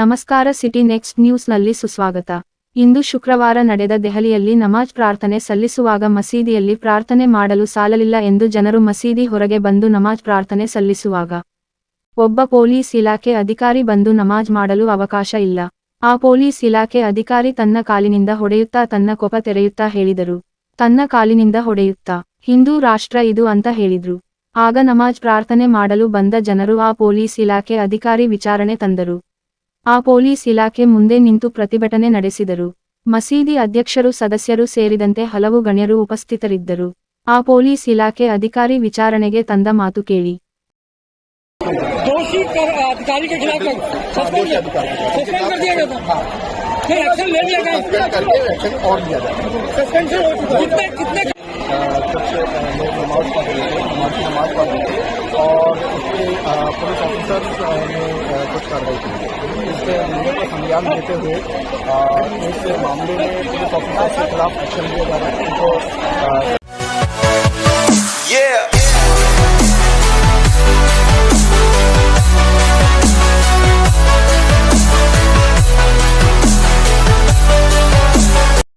ನಮಸ್ಕಾರ city next ನ್ಯೂಸ್ನಲ್ಲಿ ಸುಸ್ವಾಗತ. ಇಂದು ಶುಕ್ರವಾರ ನಡೆದ ದೆಹಲಿಯಲ್ಲಿ ನಮಾಜ್ ಪ್ರಾರ್ಥನೆ ಸಲ್ಲಿಸುವಾಗ ಮಸೀದಿಯಲ್ಲಿ ಪ್ರಾರ್ಥನೆ ಮಾಡಲು ಸಾಲಲಿಲ್ಲ ಎಂದು ಜನರು ಮಸೀದಿ ಹೊರಗೆ ಬಂದು ನಮಾಜ್ ಪ್ರಾರ್ಥನೆ ಸಲ್ಲಿಸುವಾಗ. ಒಬ್ಬ ಪೊಲೀಸ್ ಇಲಾಖೆ ಅಧಿಕಾರಿ ಬಂದು ನಮಾಜ್ ಮಾಡಲು ಅವಕಾಶ ಇಲ್ಲ. ಆ ಪೊಲೀಸ್ ಇಲಾಖೆ ಅಧಿಕಾರಿ ತನ್ನ ಕಾಲಿನಿಂದ ಹೊಡೆಯುತ್ತಾ ತನ್ನ ಕೊಪ ತೆರೆಯುತ್ತಾ ಹೇಳಿದರು. ತನ್ನ ಕಾಲಿನಿಂದ ಹೊಡೆಯುತ್ತಾ. ಹಿಂದೂ ರಾಷ್ಟ್ರ ಇದು ಅಂತ ಹೇಳಿದ್ರು. ಆಗ ನಮಾಜ್ ಪ್ರಾರ್ಥನೆ ಮಾಡಲು ಬಂದ ಜನರು ಆ ಪೊಲೀಸ್ ಇಲಾಖೆ ಅಧಿಕಾರಿ ವಿಚಾರಣೆ ತಂದರು. ಆ ಪೊಲೀಸ್ ಇಲಾಖೆ ಮುಂದೆ ನಿಂತು ಪ್ರತಿಭಟನೆ ನಡೆಸಿದರು. ಮಸೀದಿ ಅಧ್ಯಕ್ಷರು ಸದಸ್ಯರು ಸೇರಿದಂತೆ ಹಲವು ಗಣ್ಯರು ಉಪಸ್ಥಿತರಿದ್ದರು. ಆ ಪೊಲೀಸ್ ಇಲಾಖೆ ಅಧಿಕಾರಿ ವಿಚಾರಣೆಗೆ ತಂದ ಮಾತು ಕೇಳಿ. दोषी पुलिस ऑफिसर्स ने कुछ कार्रवाई की इससे हमले का संज्ञान लेते हुए इस मामले में पुलिस ऑफिसर्स के खिलाफ एक्शन लिया जा रहा है। उनको